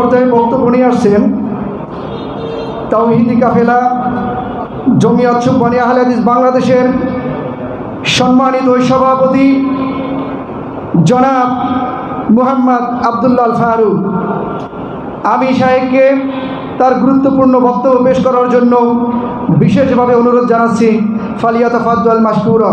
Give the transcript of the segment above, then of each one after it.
পর্যায়ে বক্তব্য নিয়ে আসছেন তাওহিদি কাফেলা জমিয়ত সুব্বানি আহলে হাদিস বাংলাদেশের সম্মানিত সভাপতি জনাব মুহাম্মদ আবদুল্লাল ফারুক। আমি সাহেবকে তার গুরুত্বপূর্ণ বক্তব্য পেশ করার জন্য বিশেষভাবে অনুরোধ জানাচ্ছি ফালিয়াতা ফাদ্দাল মাসকুরা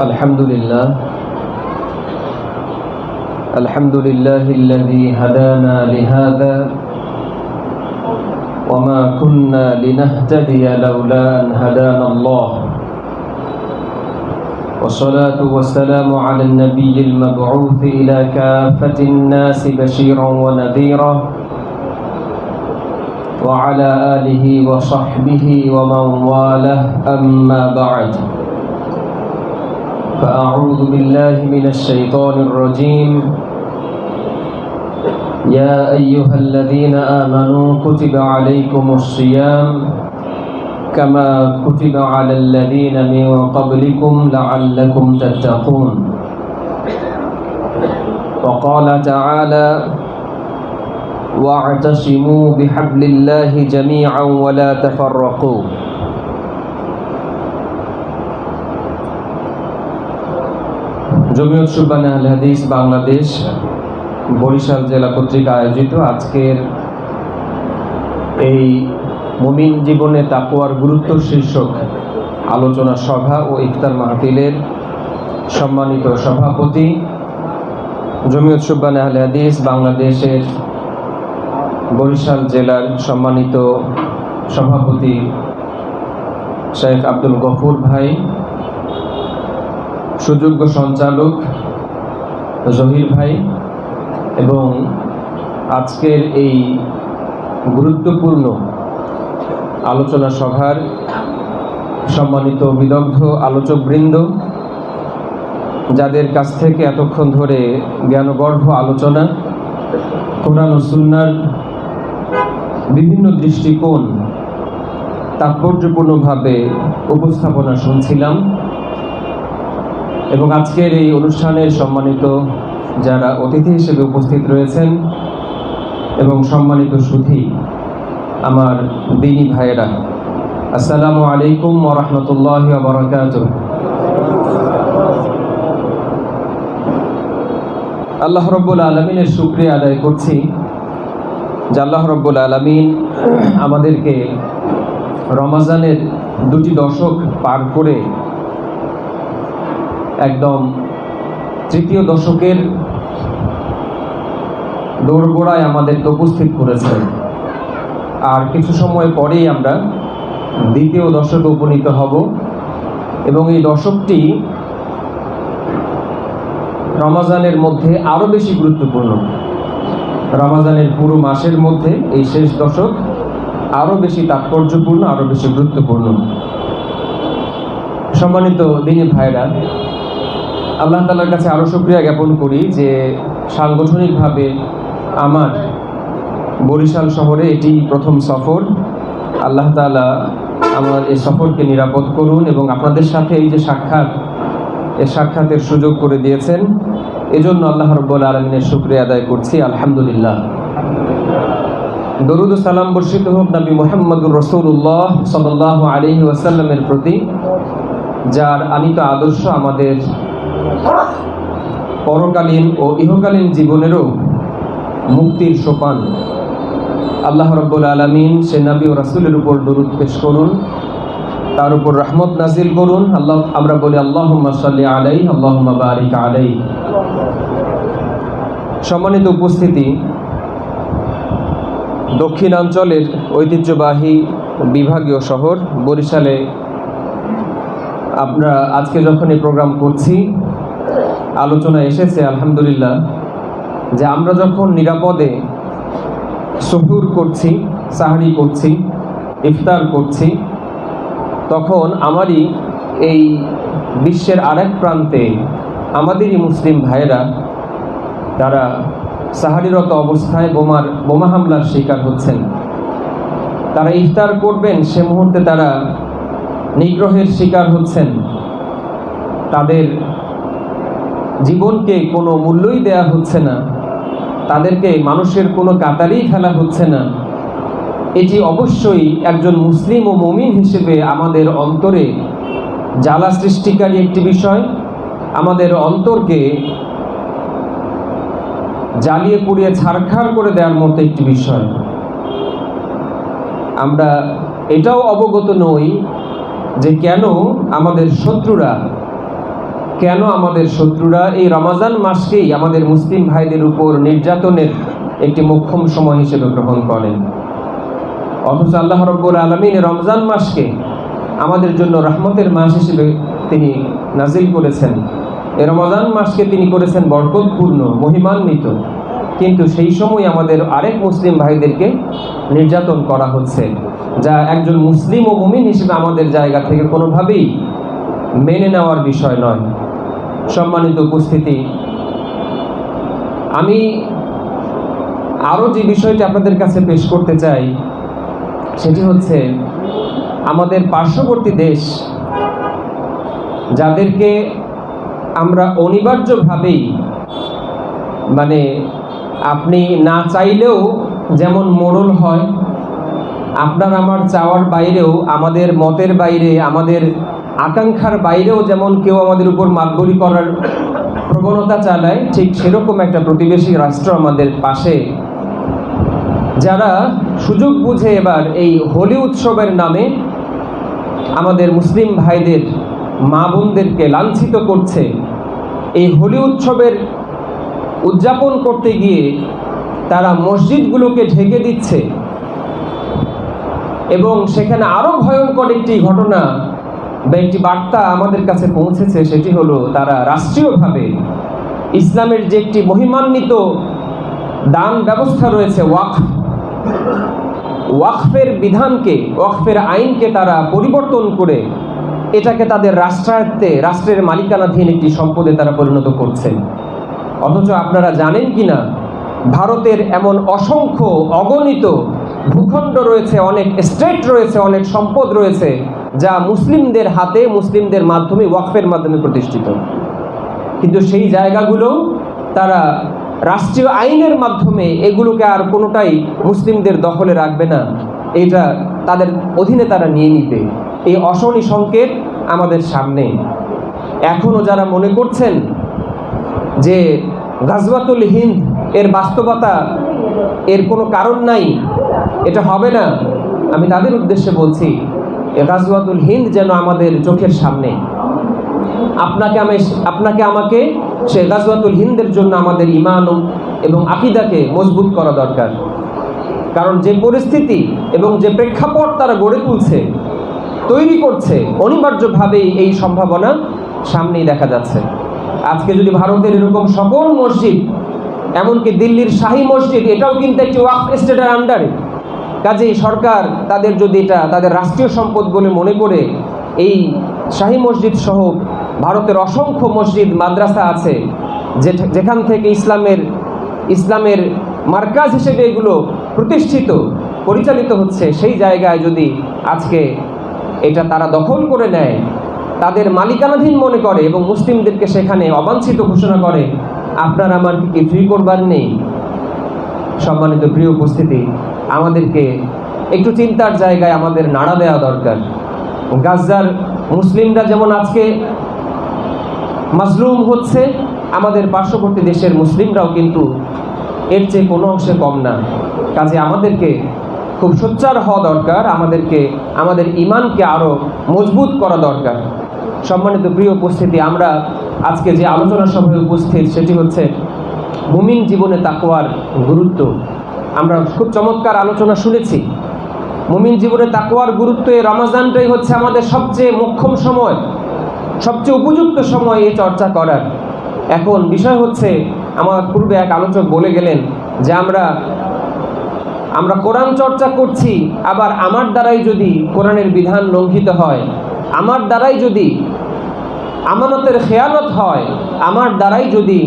الحمد لله الحمد لله الذي هدانا لهذا وما كنا لنهتدي لولا أن هدانا الله. والصلاة والسلام على النبي المبعوث إلى كافة الناس بشيرا ونذيرا وعلى آله وصحبه ومن والاه. أما بعد فأعوذ بالله من الشيطان الرجيم. يا أيها الذين آمنوا كتب عليكم الصيام كما كتب على الذين من قبلكم لعلكم تتقون. وقال تعالى واعتصموا بحبل الله جميعا ولا تفرقوا. জমিয়ত সুবান আল হাদিস বাংলাদেশ বরিশাল জেলা কর্তৃক আয়োজিত। আজকের এই মুমিন জীবনে তাকুয়ার গুরুত্ব শীর্ষক আলোচনা সভা ও ইফতার মাহফিলের সম্মানিত সভাপতি। জমিয়ত সুবান আল হাদিস বাংলাদেশের বরিশাল জেলার সম্মানিত সভাপতি শেখ আব্দুল গফুর ভাই। সুযোগ্য সঞ্চালক জহির ভাই এবং আজকের এই গুরুত্বপূর্ণ আলোচনা সভার সম্মানিত বিদগ্ধ আলোচকবৃন্দ, যাদের কাছ থেকে এতক্ষণ ধরে জ্ঞানগর্ভ আলোচনা, কোরআন সুন্নার বিভিন্ন দৃষ্টিকোণ তাৎপর্যপূর্ণভাবে উপস্থাপনা শুনছিলাম। এবং আজকের এই অনুষ্ঠানের সম্মানিত যারা অতিথি হিসেবে উপস্থিত রয়েছেন এবং সম্মানিত সুধী আমার দিনী ভাইয়েরা, আসসালামু আলাইকুম ওরহমতুল্লাহ বরকাত আল্লাহ রব্বুল আলমিনের শুক্রিয়া আদায় করছি যে আল্লাহ রব্বুল আলমিন আমাদেরকে রমাজানের দুটি দশক পার করে একদম তৃতীয় দশকের দৌড়গোড়ায় আমাদেরকে উপস্থিত করেছেন। আর কিছু সময় পরেই আমরা দ্বিতীয় দশকে উপনীত হব এবং এই দশকটি রমাজানের মধ্যে আরও বেশি গুরুত্বপূর্ণ। রমাজানের পুরো মাসের মধ্যে এই শেষ দশক আরও বেশি তাৎপর্যপূর্ণ আরও বেশি গুরুত্বপূর্ণ। সম্মানিত দিনী ভাইরা আল্লাহ তালার কাছে আরও শুক্রিয়া জ্ঞাপন করি যে সাংগঠনিকভাবে আমার বরিশাল শহরে এটি প্রথম সফর। আল্লাহ তালা আমার এই সফরকে নিরাপদ করুন এবং আপনাদের সাথে এই যে সাক্ষাৎ এ সাক্ষাতের সুযোগ করে দিয়েছেন, এজন্য আল্লাহ রব্বুল আলমিনের শুক্রিয়া আদায় করছি, আলহামদুলিল্লাহ। দরুদ সালাম বর্ষিত হোক নবী মোহাম্মদুর রসুল্লাহ সাল্লাহ আলহি ওয়াসাল্লামের প্রতি, যার আনিত আদর্শ আমাদের পরকালীন ও ইহকালীন জীবনেরও মুক্তির সোপান। আল্লাহ রব্বুল আলমিন সে নবী ও রাসুলের উপর দরুদ পেশ করুন। তার উপর রহমত নাজিল করুন। আল্লাহ, আমরা বলি আল্লাহ সাল্লি আলাই আল্লাহ বারিক আলাই সম্মানিত উপস্থিতি, দক্ষিণাঞ্চলের ঐতিহ্যবাহী বিভাগীয় শহর বরিশালে। আমরা আজকে যখন এই প্রোগ্রাম করছি আলোচনা এসেছে, আলহামদুলিল্লাহ, যে আমরা যখন নিরাপদে সহুর করছি, সাহারি করছি, ইফতার করছি, তখন আমারই এই বিশ্বের আরেক প্রান্তে আমাদেরই মুসলিম ভাইয়েরা, তারা সাহারিরত অবস্থায় বোমার, বোমা হামলার শিকার হচ্ছেন। তারা ইফতার করবেন, সে মুহূর্তে তারা নিগ্রহের শিকার হচ্ছেন। তাদের জীবনকে কোনো মূল্যই দেয়া হচ্ছে না। তাদেরকে মানুষের কোনো কাতারেই ফেলা হচ্ছে না। এটি অবশ্যই একজন মুসলিম ও মমিন হিসেবে আমাদের অন্তরে জ্বালা সৃষ্টিকারী একটি বিষয়। আমাদের অন্তরকে জ্বালিয়ে পুড়িয়ে ছাড়খাড় করে দেওয়ার মতো একটি বিষয়। আমরা এটাও অবগত নই যে কেন আমাদের শত্রুরা কেন আমাদের শত্রুরা এই রমাজান মাসকেই আমাদের মুসলিম ভাইদের উপর নির্যাতনের একটি মোক্ষম সময় হিসেবে গ্রহণ করেন? অথচ আল্লাহ রব্বুর আলমিন রমজান মাসকে আমাদের জন্য রহমতের মাস হিসেবে তিনি নাজিল করেছেন। এ রমজান মাসকে তিনি করেছেন বরকতপূর্ণ, মহিমান্বিত। কিন্তু সেই সময় আমাদের আরেক মুসলিম ভাইদেরকে নির্যাতন করা হচ্ছে, যা একজন মুসলিম ও মুমিন হিসেবে আমাদের জায়গা থেকে কোনোভাবেই মেনে নেওয়ার বিষয় নয়। সম্মানিত উপস্থিতি। আমি আরও যে বিষয়টি আপনাদের কাছে পেশ করতে চাই, সেটি হচ্ছে আমাদের পার্শ্ববর্তী দেশ, যাদেরকে আমরা অনিবার্যভাবেই মানে আপনি না চাইলেও যেমন মোড়ল হয়, আপনার আমার চাওয়ার বাইরেও, আমাদের মতের বাইরে, আমাদের আকাঙ্ক্ষার বাইরেও যেমন কেউ আমাদের উপর মাতবরি করার প্রবণতা চালায়, ঠিক সেরকম একটা প্রতিবেশী রাষ্ট্র আমাদের পাশে। যারা সুযোগ বুঝে এবার এই হোলি উৎসবের নামে আমাদের মুসলিম ভাইদের, মা বোনদেরকে লাঞ্ছিত করছে, এই হোলি উৎসবের উদযাপন করতে গিয়ে তারা মসজিদগুলোকে ঢেকে দিচ্ছে। এবং সেখানে আরও ভয়ঙ্কর একটি ঘটনা বা একটি বার্তা আমাদের কাছে পৌঁছেছে, সেটি হলো তারা রাষ্ট্রীয়ভাবে ইসলামের যে একটি মহিমান্বিত দান ব্যবস্থা রয়েছে, ওয়াকফ, ওয়াকফের বিধানকে, ওয়াকফের আইনকে তারা পরিবর্তন করে এটাকে তাদের রাষ্ট্রায়ত্তে, রাষ্ট্রের মালিকানাধীন একটি সম্পদে তারা পরিণত করছেন। অথচ আপনারা জানেন কি না ভারতের এমন অসংখ্য অগণিত ভূখণ্ড রয়েছে, অনেক স্টেট রয়েছে, অনেক সম্পদ রয়েছে যা মুসলিমদের হাতে, মুসলিমদের মাধ্যমে, ওয়াকফের মাধ্যমে প্রতিষ্ঠিত। কিন্তু সেই জায়গাগুলো তারা রাষ্ট্রীয় আইনের মাধ্যমে এগুলোকে আর কোনোটাই মুসলিমদের দখলে রাখবে না। এটা তাদের অধীনে তারা নিয়ে নিবে। এই অশনি সংকেত আমাদের সামনে। এখনও যারা মনে করছেন যে গাজওয়াতুল হিন্দ এর বাস্তবতা এর কোনো কারণ নাই, এটা হবে না, আমি তাদের উদ্দেশ্যে বলছি গাজওয়াতুল হিন্দ যেন আমাদের চোখের সামনে। আপনাকে আমি, আপনাকে আমাকে সে গাজওয়াতুল হিন্দের জন্য আমাদের ইমান এবং আকিদাকে মজবুত করা দরকার। কারণ যে পরিস্থিতি এবং যে প্রেক্ষাপট তারা গড়ে তুলছে, তৈরি করছে, অনিবার্যভাবেই এই সম্ভাবনা সামনেই দেখা যাচ্ছে। আজকে যদি ভারতের এরকম সকল মসজিদ, এমনকি দিল্লির শাহী মসজিদ, এটাও কিন্তু একটি ওয়াক স্টেটের আন্ডারে কাজেই সরকার তাদের যদি এটা, তাদের রাষ্ট্রীয় সম্পদ বলে মনে করে, এই শাহী মসজিদ সহ ভারতের অসংখ্য মসজিদ, মাদ্রাসা আছে যেখান থেকে ইসলামের ইসলামের মার্কাজ হিসেবে এগুলো প্রতিষ্ঠিত, পরিচালিত হচ্ছে, সেই জায়গায় যদি আজকে এটা তারা দখল করে নেয়, তাদের মালিকানাধীন মনে করে এবং মুসলিমদেরকে সেখানে অবাঞ্ছিত ঘোষণা করে, আপনার আমার কি কিছুই করবার নেই? সম্মানিত প্রিয় উপস্থিতি আমাদেরকে একটু চিন্তার জায়গায় আমাদের নাড়া দেওয়া দরকার। গাজার মুসলিমরা যেমন আজকে মাজলুম হচ্ছে, আমাদের পার্শ্ববর্তী দেশের মুসলিমরাও কিন্তু এর চেয়ে কোনো অংশে কম না। কাজে আমাদেরকে খুব সোচ্চার হওয়া দরকার, আমাদেরকে, আমাদের ইমানকে আরও মজবুত করা দরকার। সম্মানিত প্রিয় উপস্থিতি, আমরা আজকে যে আলোচনা সভায় উপস্থিত, সেটি হচ্ছে মুমিন জীবনে তাকওয়ার গুরুত্ব। আমরা খুব চমৎকার আলোচনা শুনেছি। মুমিন জীবনে তাকুয়ার গুরুত্ব এই রমাজানটাই হচ্ছে আমাদের সবচেয়ে মোক্ষম সময়, সবচেয়ে উপযুক্ত সময় এই চর্চা করার। এখন বিষয় হচ্ছে, আমার পূর্বে এক আলোচক বলে গেলেন যে আমরা আমরা কোরআন চর্চা করছি, আবার আমার দ্বারাই যদি কোরআনের বিধান লঙ্ঘিত হয়, আমার দ্বারাই যদি আমানতের খেয়ানত হয়, আমার দ্বারাই যদি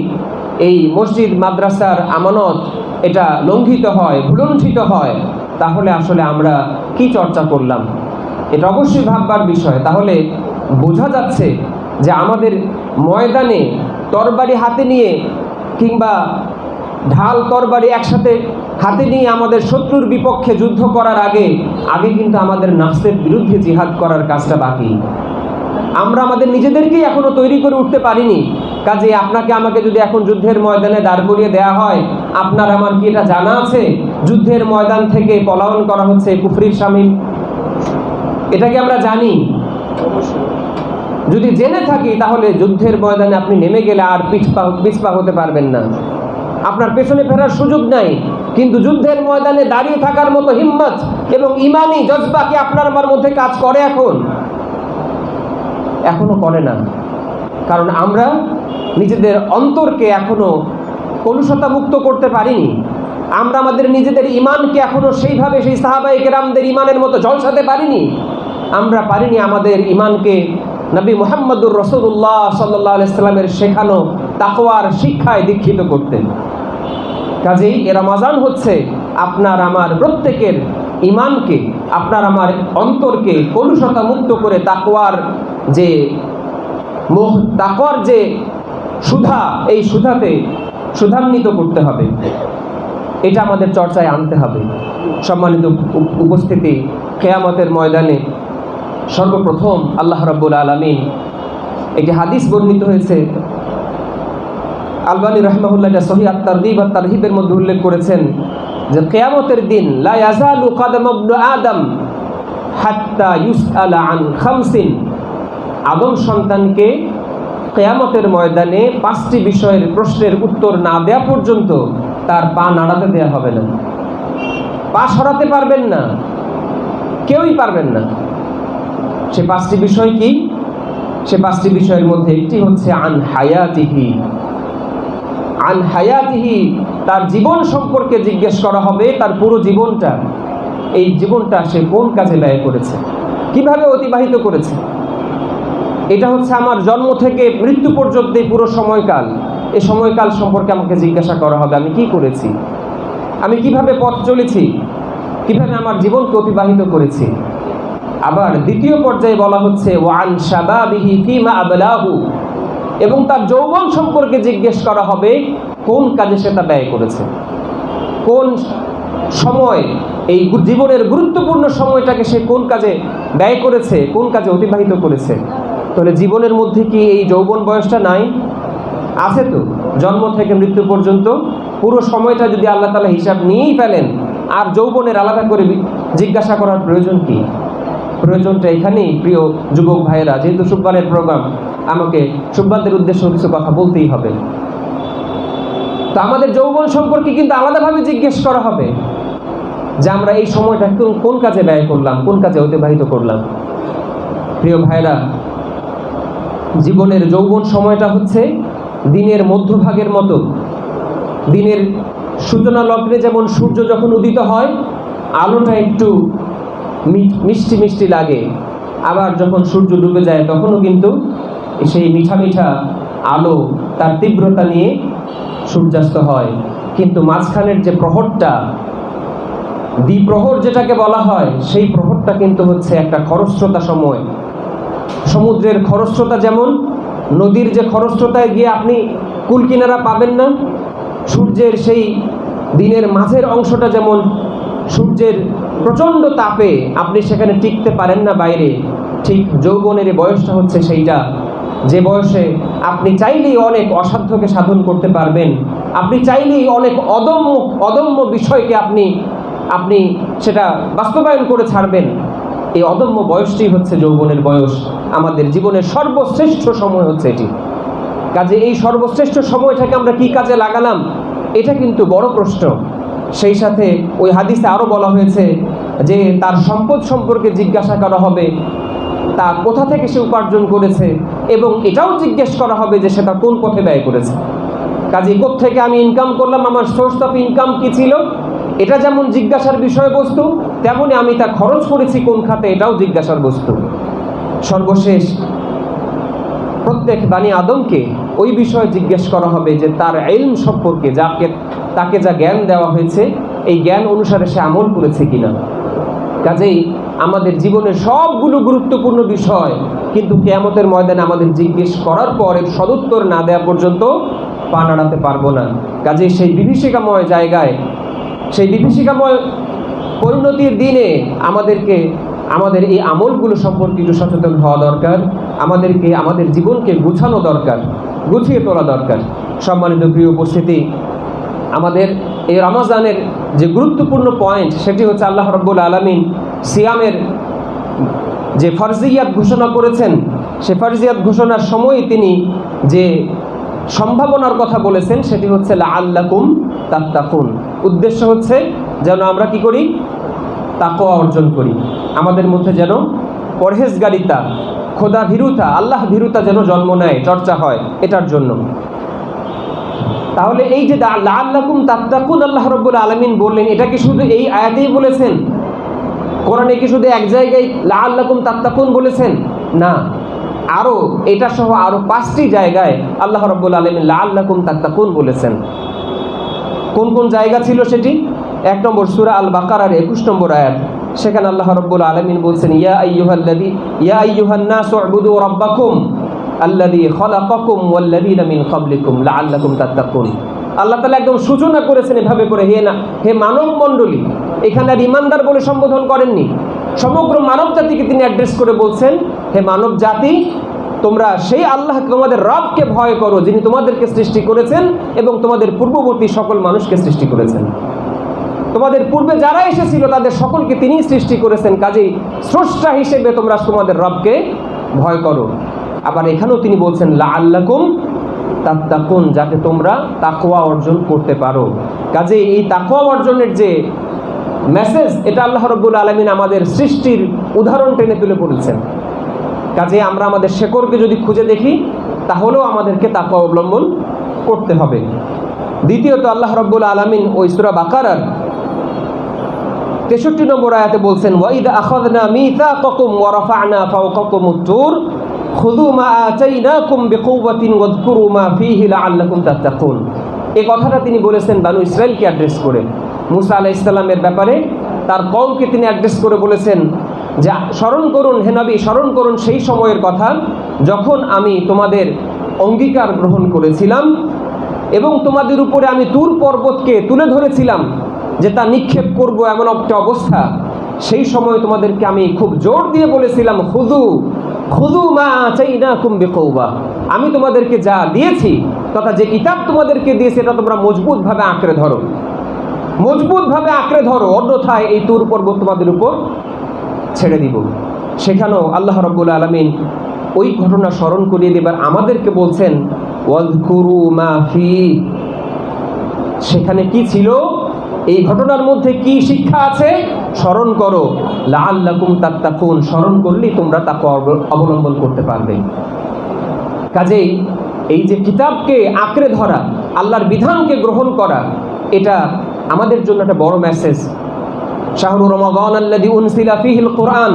এই মসজিদ, মাদ্রাসার আমানত এটা লঙ্ঘিত হয় ভুলণ্ঠিত হয়, তাহলে আসলে আমরা কি চর্চা করলাম? এটা অবশ্যই ভাববার বিষয়। তাহলে বোঝা যাচ্ছে যে আমাদের ময়দানে তরবারি হাতে নিয়ে কিংবা ঢাল তরবারি একসাথে হাতে নিয়ে আমাদের শত্রুর বিপক্ষে যুদ্ধ করার আগে আগে কিন্তু আমাদের নাফসের বিরুদ্ধে জিহাদ করার কাজটা বাকি। আমরা আমাদের নিজেদেরকেই এখনও তৈরি করে উঠতে পারিনি। কাজে আপনাকে আমাকে যদি এখন যুদ্ধের ময়দানে দাঁড় করিয়ে দেওয়া হয়, আপনার আমার কি এটা জানা আছে? যুদ্ধের ময়দান থেকে পলায়ন করা হচ্ছে কুফরির সামিল এটা কি আমরা জানি? যদি জেনে থাকি, তাহলে যুদ্ধের ময়দানে আপনি নেমে গেলে আর পিছপা পিছপা হতে পারবেন না। আপনার পেছনে ফেরার সুযোগ নাই, কিন্তু যুদ্ধের ময়দানে দাঁড়িয়ে থাকার মতো হিম্মত এবং ইমানি জজবা কি আপনার আমার মধ্যে কাজ করে এখন? এখনও করে না। কারণ আমরা নিজেদের অন্তরকে এখনও কলুষতা মুক্ত করতে পারিনি। আমরা আমাদের নিজেদের ইমানকে এখনও সেইভাবে সেই সাহাবাই কেরামদের ইমানের মতো ঝলসাতে পারিনি। আমরা পারিনি আমাদের ইমানকে নবী মোহাম্মদুর রসুল্লাহ সাল্লাহ ইসলামের শেখানো তাকোয়ার শিক্ষায় দীক্ষিত করতেন কাজেই এ রমাজান হচ্ছে আপনার আমার প্রত্যেকের ইমানকে আপনার আমার অন্তরকে কলুষতা মুক্ত করে তাকোয়ার যে মোহ, তাকওয়ার যে সুধা, এই সুধাতে সুধান্বিত করতে হবে। এটা আমাদের চর্চায় আনতে হবে। সম্মানিত উপস্থিতি কেয়ামতের ময়দানে সর্বপ্রথম আল্লাহ রাব্বুল আলমিন একটি হাদিস বর্ণিত হয়েছে। আলবানী রহমাহুল্লাহ সহি আত্মারদিব আর তারহিবের মধ্যে উল্লেখ করেছেন যে কেয়ামতের দিন আদম হাত্তা ইউসআলা আন খামসিন। আদম সন্তানকে কেয়ামতের ময়দানে পাঁচটি বিষয়ের প্রশ্নের উত্তর না দেওয়া পর্যন্ত তার পা নাড়াতে দেওয়া হবে না। পা সরাতে পারবেন না। কেউই পারবেন না। সে পাঁচটি বিষয় কি? সে পাঁচটি বিষয়ের মধ্যে একটি হচ্ছে আন হায়াতিহি। আন হায়াতিহি, তার জীবন সম্পর্কে জিজ্ঞেস করা হবে, তার পুরো জীবনটা। এই জীবনটা সে কোন কাজে ব্যয় করেছে? কীভাবে অতিবাহিত করেছে? এটা হচ্ছে আমার জন্ম থেকে মৃত্যু পর্যন্ত পুরো সময়কাল। এ সময়কাল সম্পর্কে আমাকে জিজ্ঞাসা করা হবে, আমি কি করেছি? আমি কীভাবে পথ চলেছি? কীভাবে আমার জীবনকে অতিবাহিত করেছি? আবার দ্বিতীয় পর্যায়ে বলা হচ্ছে, ওয়ান শাবাবিহি ফিমা আবলাহু। এবং তার যৌবন সম্পর্কে জিজ্ঞেস করা হবে, কোন কাজে সে তা ব্যয় করেছে? কোন সময়, এই জীবনের গুরুত্বপূর্ণ সময়টাকে সে কোন কাজে ব্যয় করেছে, কোন কাজে অতিবাহিত করেছে? তাহলে জীবনের মধ্যে কি এই যৌবন বয়সটা নাই? আছে তো। জন্ম থেকে মৃত্যু পর্যন্ত পুরো সময়টা যদি আল্লাহ তালা হিসাব নিয়েই ফেলেন, আর যৌবনের আলাদা করে জিজ্ঞাসা করার প্রয়োজন কি? প্রয়োজনটা এখানেই, প্রিয় যুবক ভাইয়েরা, যেহেতু সুব্বানের প্রোগ্রাম আমাকে সুব্বানদের উদ্দেশ্যে কিছু কথা বলতেই হবে। তো আমাদের যৌবন সম্পর্কে কিন্তু আলাদাভাবে জিজ্ঞেস করা হবে যে আমরা এই সময়টা কোন কাজে ব্যয় করলাম, কোন কাজে অতিবাহিত করলাম। প্রিয় ভাইরা জীবনের যৌবন সময়টা হচ্ছে দিনের মধ্যভাগের মতো। দিনের সূচনা লগ্নে যেমন সূর্য যখন উদিত হয়, আলোটা একটু মিষ্টি মিষ্টি লাগে। আবার যখন সূর্য ডুবে যায়, তখনও কিন্তু সেই মিঠা মিঠা আলো তার তীব্রতা নিয়ে সূর্যাস্ত হয়। কিন্তু মাঝখানের যে প্রহরটা, দ্বিপ্রহর যেটাকে বলা হয়, সেই প্রহরটা কিন্তু হচ্ছে একটা খরস্রোতা সময়। সমুদ্রের খরস্রোতা যেমন, নদীর যে খরস্রোতায় গিয়ে আপনি কুল কিনারা পাবেন না, সূর্যের সেই দিনের মাঝের অংশটা যেমন, সূর্যের প্রচণ্ড তাপে আপনি সেখানে টিকতে পারেন না বাইরে, ঠিক যৌবনের বয়সটা হচ্ছে সেইটা। যে বয়সে আপনি চাইলেই অনেক অসাধ্যকে সাধন করতে পারবেন, আপনি চাইলেই অনেক অদম্য অদম্য বিষয়কে আপনি আপনি সেটা বাস্তবায়ন করে ছাড়বেন। এই অদম্য বয়সটি হচ্ছে যৌবনের বয়স। আমাদের জীবনের সর্বশ্রেষ্ঠ সময় হচ্ছে এটি। কাজে এই সর্বশ্রেষ্ঠ সময়টাকে আমরা কি কাজে লাগালাম? এটা কিন্তু বড় প্রশ্ন। সেই সাথে ওই হাদিসে আরও বলা হয়েছে যে, তার সম্পদ সম্পর্কে জিজ্ঞাসা করা হবে, তা কোথা থেকে সে উপার্জন করেছে এবং এটাও জিজ্ঞেস করা হবে যে সেটা কোন পথে ব্যয় করেছে। কাজে থেকে আমি ইনকাম করলাম, আমার সোর্স অফ ইনকাম কি ছিল? এটা যেমন জিজ্ঞাসার বিষয়বস্তু তেমনি আমি তা খরচ করেছি কোন খাতে এটাও জিজ্ঞাসার বস্তু। সর্বশেষ, প্রত্যেক বাণী আদমকে ওই বিষয়ে জিজ্ঞেস করা হবে যে তার এলম সম্পর্কে যাকে তাকে যা জ্ঞান দেওয়া হয়েছে, এই জ্ঞান অনুসারে সে আমল করেছে কিনা। কাজেই আমাদের জীবনের সবগুলো গুরুত্বপূর্ণ বিষয় কিন্তু কেয়ামতের ময়দানে আমাদের জিজ্ঞেস করার পর এর সদুত্তর না দেওয়া পর্যন্ত পা নাড়াতে পারব না। কাজেই সেই বিভীষিকাময় জায়গায় সেই বিভীষিকাময় পরিণতির দিনে আমাদেরকে, আমাদের এই আমলগুলো সম্পর্কে একটু সচেতন হওয়া দরকার, আমাদেরকে, আমাদের জীবনকে গুছানো দরকার, গুছিয়ে তোলা দরকার। সম্মানিত প্রিয় উপস্থিতি, আমাদের এই রমাজানের যে গুরুত্বপূর্ণ পয়েন্ট, সেটি হচ্ছে আল্লাহ রব্বুল আলমিন সিয়ামের যে ফরজিয়াত ঘোষণা করেছেন, সে ফরজিয়াত ঘোষণার সময় তিনি যে সম্ভাবনার কথা বলেছেন, সেটি হচ্ছে লা আল্লাকুম তাত্তাকুন। উদ্দেশ্য হচ্ছে যেন আমরা কি করি? তাকওয়া অর্জন করি। আমাদের মধ্যে যেন পরহেজগারিতা, খোদা ভীরুতা, আল্লাহ ভীরুতা যেন জন্ম নেয়, চর্চা হয়, এটার জন্য। তাহলে এই যে আল্লাকুম তাত্তাকুন, আল্লাহ রব্বুল আলমিন বললেন, এটা কি শুধু এই আয়াতেই বলেছেন? কোরআনে কি শুধু এক জায়গায় লা আল্লাকুম তাত্তাকুন বলেছেন? না। আরও এটা সহ আরও পাঁচটি জায়গায় আল্লাহ রব্বুল আলমিন লা আল্লাকুম তাত্তাকুন বলেছেন। কোন কোন জায়গা ছিল সেটি? এক নম্বর সুরা আল বাকারার একুশ নম্বর আয়াত। সেখানে আল্লাহ রব্বুল আলমিন বলছেন, ইয়া আইয়ুহাল্লাদি ইয়া আইয়ুহান্নাস উবুদু রাব্বাকুম আল্লাযী খলাকাকুম ওয়াল্লাযীনা মিন ক্বাবলিকুম লাআল্লাকুম তাত্তাকুন। আল্লাহ তাআলা একদম সূচনা করেছেন এভাবে করে, হে না, হে মানব মণ্ডলী এখানে আর ইমানদার বলে সম্বোধন করেননি। সমগ্র মানব জাতিকে তিনি অ্যাড্রেস করে বলছেন, হে মানব জাতি তোমরা সেই আল্লাহ তোমাদের রবকে ভয় করো যিনি তোমাদেরকে সৃষ্টি করেছেন এবং তোমাদের পূর্ববর্তী সকল মানুষকে সৃষ্টি করেছেন। তোমাদের পূর্বে যারা এসেছিল, তাদের সকলকে তিনি সৃষ্টি করেছেন। কাজেই স্রষ্টা হিসেবে তোমরা তোমাদের রবকে ভয় করো। আবার এখানেও তিনি বলছেন লা আল্লাকুম তাত্তাকুন যাতে তোমরা তাকওয়া অর্জন করতে পারো। কাজে এই তাকওয়া অর্জনের যে মেসেজ এটা আল্লাহ রব্বুল আলমিন আমাদের সৃষ্টির উদাহরণ টেনে তুলে পড়েছেন কাজে আমরা আমাদের শেকড়কে যদি খুঁজে দেখি, তাহলেও আমাদেরকে তাকওয়া অবলম্বন করতে হবে। দ্বিতীয়ত, আল্লাহ রব্বুল আলমিন ওই সুরা বাকারার তেষট্টি নম্বর আয়াতে বলছেন ওয়াইদ আখাদনা মিসাকাকুম ওয়া রাফা'না ফাওকাকুমুত তুর খুযু মা আতাইনাকুম বিকুওয়াতিন ওয়াযকুরু মা ফীহি লাআল্লাকুম তাত্তাকুন। এই কথাটা তিনি বলেছেন বানু ইসরায়েলকে অ্যাড্রেস করে। মুসা আলাইহিস সালামের ব্যাপারে তার কমকে তিনি অ্যাড্রেস করে বলেছেন যে, স্মরণ করুন হে নবী, স্মরণ করুন সেই সময়ের কথা যখন আমি তোমাদের অঙ্গীকার গ্রহণ করেছিলাম এবং তোমাদের উপরে আমি তুর পর্বতকে তুলে ধরেছিলাম। যে তা নিক্ষেপ করব এমন একটা অবস্থা, সেই সময় তোমাদেরকে আমি খুব জোর দিয়ে বলেছিলাম খুদু খুদু মা চাই না কুম্বে কৌবা আমি তোমাদেরকে যা দিয়েছি তথা যে কিতাব তোমাদেরকে দিয়েছি, এটা তোমরা মজবুতভাবে আঁকড়ে ধরো। মজবুতভাবে আঁকড়ে ধরো, অন্যথায় এই তুর পর্বত তোমাদের উপর ছেড়ে দিব। সেখানেও আল্লাহ রব্বুল আলমিন ওই ঘটনা স্মরণ করিয়ে দেবার আমাদেরকে বলছেন ওয়াজকুরু মা ফি। সেখানে কি ছিল? এই ঘটনার মধ্যে কি শিক্ষা আছে? স্মরণ করো, লাআল্লাকুম তাত্তাকুন। স্মরণ করলেই তোমরা তাকে অবলম্বন করতে পারবে। কাজেই এই যে কিতাবকে আঁকড়ে ধরা, আল্লাহর বিধানকে গ্রহণ করা, এটা আমাদের জন্য একটা বড় মেসেজ শাহরু রমাদান আল্লাদি উনসিলা ফিহিল কোরআন।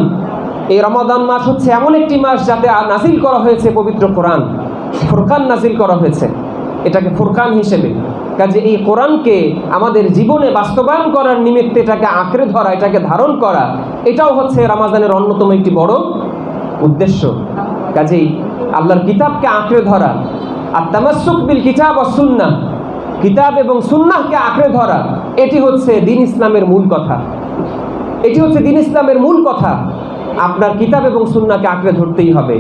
এই রমাদান মাস হচ্ছে এমন একটি মাস যাতে নাজিল করা হয়েছে পবিত্র কোরআন। ফুরকান নাজিল করা হয়েছে। এটাকে ফুরকান হিসেবে কাজে এই কোরআনকে আমাদের জীবনে বাস্তবায়ন করার নিমিত্তে এটাকে আঁকড়ে ধরা, এটাকে ধারণ করা, এটাও হচ্ছে রামাজানের অন্যতম একটি বড় উদ্দেশ্য। কাজেই আল্লাহর কিতাবকে আঁকড়ে ধরা, আর তামাসুক বিল কিতাব ও সুন্না কিতাব এবং সুন্নাহকে আঁকড়ে ধরা, এটি হচ্ছে দিন ইসলামের মূল কথা। এটি হচ্ছে দিন ইসলামের মূল কথা। আপনার কিতাব এবং সুন্নাকে আঁকড়ে ধরতেই হবে।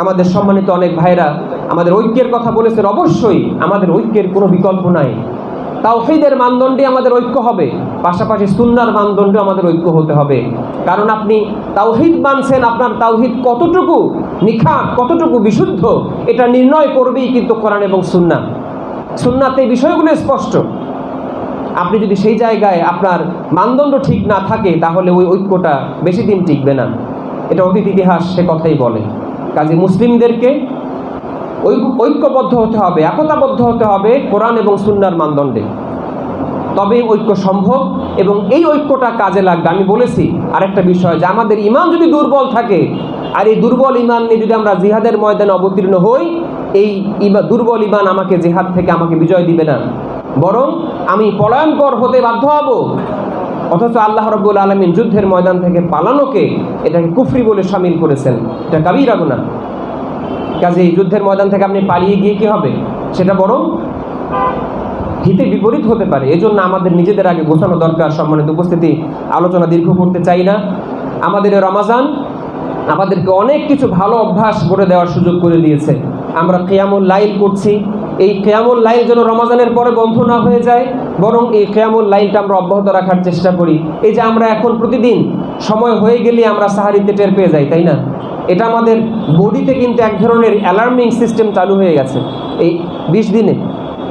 আমাদের সম্মানিত অনেক ভাইরা আমাদের ঐক্যের কথা বলেছেন, অবশ্যই আমাদের ঐক্যের কোনো বিকল্প নাই। তাওহিদের মানদণ্ডে আমাদের ঐক্য হবে, পাশাপাশি সুন্নার মানদণ্ডে আমাদের ঐক্য হতে হবে। কারণ আপনি তাওহিদ মানছেন, আপনার তাওহিদ কতটুকু নিখাত কতটুকু বিশুদ্ধ, এটা নির্ণয় করবেই কিন্তু কোরআন এবং সুন্না সুন্নাতে বিষয়গুলো স্পষ্ট। আপনি যদি সেই জায়গায় আপনার মানদণ্ড ঠিক না থাকে, তাহলে ওই ঐক্যটা বেশি দিন টিকবে না। এটা অতীত ইতিহাস সে কথাই বলে। কাজে মুসলিমদেরকে ঐক্যবদ্ধ হতে হবে, একতাবদ্ধ হতে হবে কোরআন এবং সুন্নার মানদণ্ডে। তবে ঐক্য সম্ভব এবং এই ঐক্যটা কাজে লাগবে। আমি বলেছি আরেকটা বিষয় যে আমাদের ইমান যদি দুর্বল থাকে, আর এই দুর্বল ইমান নিয়ে যদি আমরা জিহাদের ময়দানে অবতীর্ণ হই, এই দুর্বল ইমান আমাকে জিহাদ থেকে আমাকে বিজয় দিবে না। বরং আমি পলায়নকর হতে বাধ্য হব। অথচ আল্লাহ রব্বুল আলমিন যুদ্ধের ময়দান থেকে পালানোকে এটাকে কুফরি বলে সামিল করেছেন। এটা কাবিরা গুনাহ কাজে এই যুদ্ধের ময়দান থেকে আপনি পালিয়ে গিয়ে কি হবে? সেটা বরং হিতে বিপরীত হতে পারে। এজন্য আমাদের নিজেদের আগে গোছানো দরকার। সম্মানিত উপস্থিতি, আলোচনা দীর্ঘ করতে চাই না। আমাদের রমাজান আমাদেরকে অনেক কিছু ভালো অভ্যাস গড়ে দেওয়ার সুযোগ করে দিয়েছে। আমরা কেয়ামুল লাইল করছি এই কেয়ামুল লাইল যেন রমাজানের পরে বন্ধ না হয়ে যায়, বরং এই কেয়ামুল লাইলটা আমরা অব্যাহত রাখার চেষ্টা করি। এই যে আমরা এখন প্রতিদিন সময় হয়ে গেলে আমরা সাহারিতে টের পেয়ে যাই, তাই না? এটা আমাদের বডিতে কিন্তু এক ধরনের অ্যালার্মিং সিস্টেম চালু হয়ে গেছে। এই বিশ দিনে।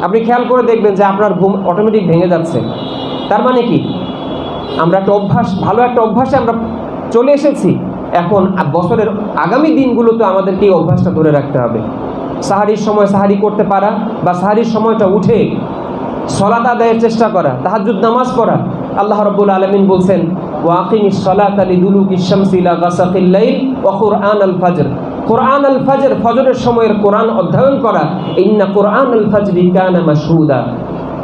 আপনি খেয়াল করে দেখবেন যে আপনার ঘুম অটোমেটিক ভেঙে যাচ্ছে। তার মানে কি? আমরা একটা অভ্যাস, ভালো একটা অভ্যাসে আমরা চলে এসেছি। এখন বছরের আগামী দিনগুলোতে আমাদেরকে এই অভ্যাসটা ধরে রাখতে হবে। সাহারির সময় সাহারি করতে পারা বা সাহারির সময়টা উঠে সলাত আদায়ের চেষ্টা করা তাহাজুদ নামাজ পড়া। আল্লাহ রব্বুল আলমিন বলছেন ওয়াকিম সলাত আলী দুলুক ইসামসিলা গাসাকিল্লাইল ওয়া কুরআন আল ফাজর। কোরআন আল ফাজর ফজরের সময়ের কোরআন অধ্যয়ন করা, ইন্না কোরআন আল ফাজরি কানা মাশহুদা।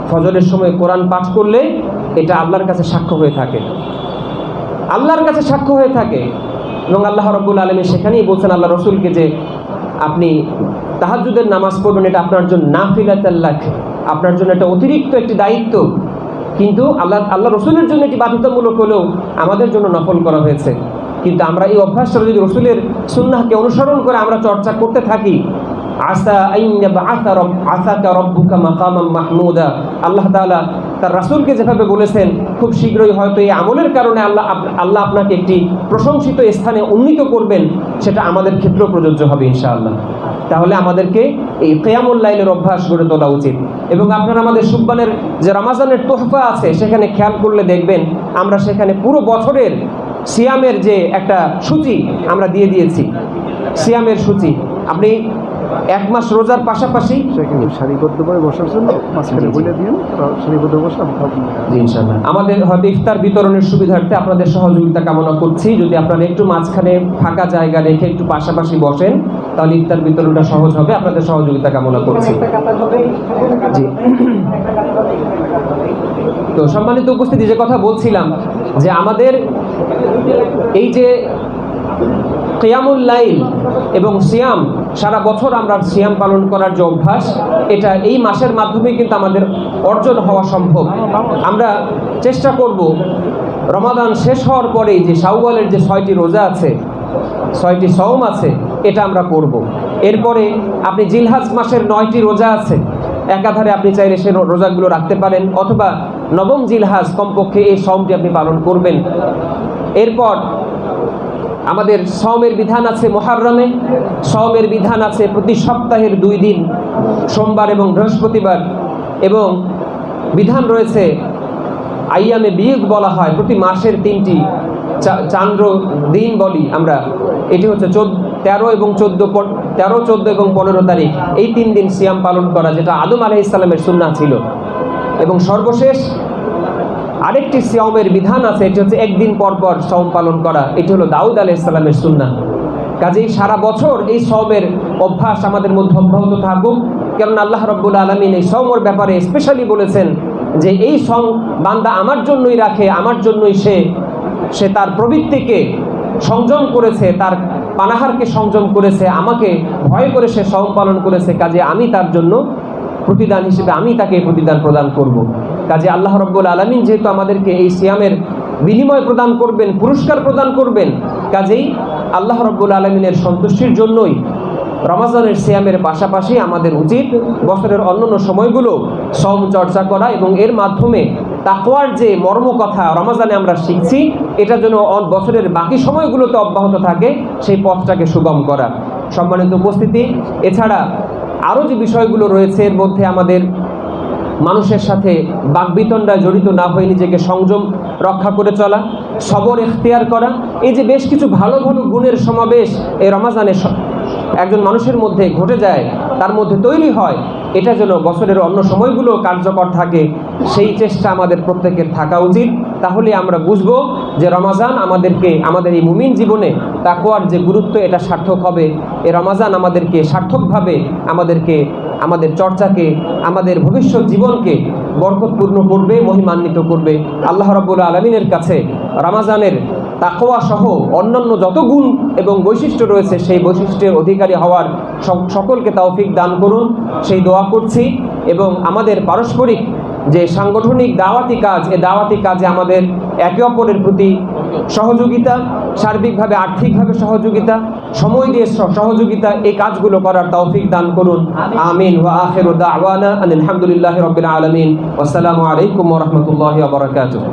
ফজরের সময় কোরআন পাঠ করলে এটা আল্লাহর কাছে সাক্ষ্য হয়ে থাকে। আল্লাহর কাছে সাক্ষ্য হয়ে থাকে। এবং আল্লাহ রব্বুল আলমী সেখানেই বলছেন, আল্লাহ রসুলকে যে আপনি তাহাজুদের নামাজ পড়বেন, এটা আপনার জন্য না ফিলাতাল্লাহ আপনার জন্য এটা অতিরিক্ত একটি দায়িত্ব। কিন্তু আল্লাহ আল্লাহ রসুলের জন্য এটি বাধ্যতামূলক হলেও আমাদের জন্য নফল করা হয়েছে। কিন্তু আমরা এই অভ্যাসটা যদি রসুলের সুন্নাহকে অনুসরণ করে আমরা চর্চা করতে থাকি আসা আসাকা রব্বুকা মাকামাম মাহমুদা, আল্লাহ তাআলা তার রাসুলকে যেভাবে বলেছেন, খুব শীঘ্রই হয়তো এই আমলের কারণে আল্লাহ আল্লাহ আপনাকে একটি প্রশংসিত স্থানে উন্নীত করবেন, সেটা আমাদের ক্ষেত্রেও প্রযোজ্য হবে ইনশাআল্লাহ। তাহলে আমাদেরকে এই কেয়ামুল লাইলের অভ্যাস গড়ে তোলা উচিত। এবং আপনারা আমাদের সুব্বানের যে রমাজানের তোহফা আছে, সেখানে খেয়াল করলে দেখবেন, আমরা সেখানে পুরো বছরের সিয়ামের যে একটা সূচি আমরা দিয়ে দিয়েছি। সিয়ামের সূচি। আপনি এক মাস রোজার পাশাপাশি সেখানে সারিবদ্ধভাবে বসার জন্য মাঝখানে বলে দিন সারিবদ্ধ বসা ইনশাআল্লাহ। আমাদের হয়তো ইফতার বিতরণের সুবিধার্থে আপনাদের সহযোগিতা কামনা করছি। যদি আপনারা একটু মাঝখানে ফাঁকা জায়গা রেখে একটু পাশাপাশি বসেন তাহলে ইফতার বিতরণটা সহজ হবে। আপনাদের সহযোগিতা কামনা করছি। জি। তো সম্মানিত উপস্থিতি যে কথা বলছিলাম যে আমাদের এই যে লাইল এবং সিয়াম, সারা বছর আমরা সিয়াম পালন করার যে অভ্যাস, এটা এই মাসের মাধ্যমে কিন্তু আমাদের অর্জন হওয়া সম্ভব। আমরা চেষ্টা করব, রমাদান শেষ হওয়ার পরেই যে শাওয়ালের যে ছয়টি রোজা আছে, ছয়টি সওম আছে, এটা আমরা করব। এরপরে আপনি জিলহাজ মাসের নয়টি রোজা আছে, একাধারে আপনি চাইলে সে রোজাগুলো রাখতে পারেন, অথবা নবম জিলহাজ কমপক্ষে এই সওমটি আপনি পালন করবেন। এরপর আমাদের সমের বিধান আছে মহারমে সমের বিধান আছে প্রতি সপ্তাহের দুই দিন, সোমবার এবং বৃহস্পতিবার। এবং বিধান রয়েছে, আইয়ামে বিয়োগ বলা হয়, প্রতি মাসের তিনটি চান্দ্র দিন বলি আমরা। এটি হচ্ছে চোদ্দ, তেরো এবং চোদ্দ তেরো, চোদ্দ এবং পনেরো তারিখ। এই তিন দিন সিয়াম পালন করা, যেটা আদম আলাহ ইসলামের সুন্না ছিল। এবং সর্বশেষ আরেকটি সিয়মের বিধান আছে, এটি হচ্ছে একদিন পর পর সম পালন করা। এটি হলো দাউদ আলাহ ইসলামের সুন্না কাজেই সারা বছর এই সমের অভ্যাস আমাদের মধ্যে অব্যাহত থাকুক। কেননা আল্লাহ রব্বুল আলমিন এই সমর ব্যাপারে স্পেশালি বলেছেন যে এই সম বান্দা আমার জন্যই রাখে, আমার জন্যই সে সে তার প্রবৃত্তিকে সংযম করেছে, তার পানাহারকে সংযম করেছে, আমাকে ভয় করে সে সম পালন করেছে, কাজে আমি তার জন্য প্রতিদান হিসেবে আমি তাকে প্রতিদান প্রদান করব। কাজে আল্লাহ রব্বুল আলমিন যেহেতু আমাদেরকে এই সিয়ামের বিনিময় প্রদান করবেন, পুরস্কার প্রদান করবেন, কাজেই আল্লাহ রব্বুল আলমিনের সন্তুষ্টির জন্যই রমাজানের সিয়ামের পাশাপাশি আমাদের উচিত বছরের অন্যান্য সময়গুলো সম চর্চা করা এবং এর মাধ্যমে তাকওয়ার যে মর্ম কথা রমাজানে আমরা শিখছি, এটা যেন বছরের বাকি সময়গুলোতে অব্যাহত থাকে, সেই পথটাকে সুগম করা সম্মানিত উপস্থিতি, এছাড়া আরও যে বিষয়গুলো রয়েছে, এর মধ্যে আমাদের মানুষের সাথে বাগবিতণ্ডায় জড়িত না হয়ে নিজেকে সংযম রক্ষা করে চলা, সবর এখতিয়ার করা, এই যে বেশ কিছু ভালো ভালো গুণের সমাবেশ এই রমাজানে একজন মানুষের মধ্যে ঘটে যায়, তার মধ্যে তৈরি হয় এটা যেন বছরের অন্য সময়গুলো কার্যকর থাকে, সেই চেষ্টা আমাদের প্রত্যেকের থাকা উচিত। তাহলে আমরা বুঝব যে রমাজান আমাদেরকে, আমাদের এই মুমিন জীবনে তাকোয়ার যে গুরুত্ব, এটা সার্থক হবে। এ রমাজান আমাদেরকে সার্থকভাবে আমাদেরকে, আমাদের চর্চাকে, আমাদের ভবিষ্যৎ জীবনকে বরকতপূর্ণ করবে, মহিমান্বিত করবে। আল্লাহ রব্বুল আলমিনের কাছে রমাজানের তাকোয়া সহ অন্যান্য যত গুণ এবং বৈশিষ্ট্য রয়েছে, সেই বৈশিষ্ট্যের অধিকারী হওয়ার সক- সকলকে তৌফিক দান করুন। সেই দোয়া করছি এবং আমাদের পারস্পরিক যে সাংগঠনিক দাওয়াতি কাজ, এ দাওয়াতি কাজে আমাদের একে অপরের প্রতি সহযোগিতা, সার্বিকভাবে, আর্থিকভাবে সহযোগিতা, সময় দিয়ে সহ- সহযোগিতা, এই কাজগুলো করার তৌফিক দান করুন। আমিন। ওয়া আখিরু দাওয়ানা আলহামদুলিল্লাহি রাব্বিল আলামিন। ওয়াসসালামু আলাইকুম ওয়া রাহমাতুল্লাহি ওয়া বারাকাতুহু।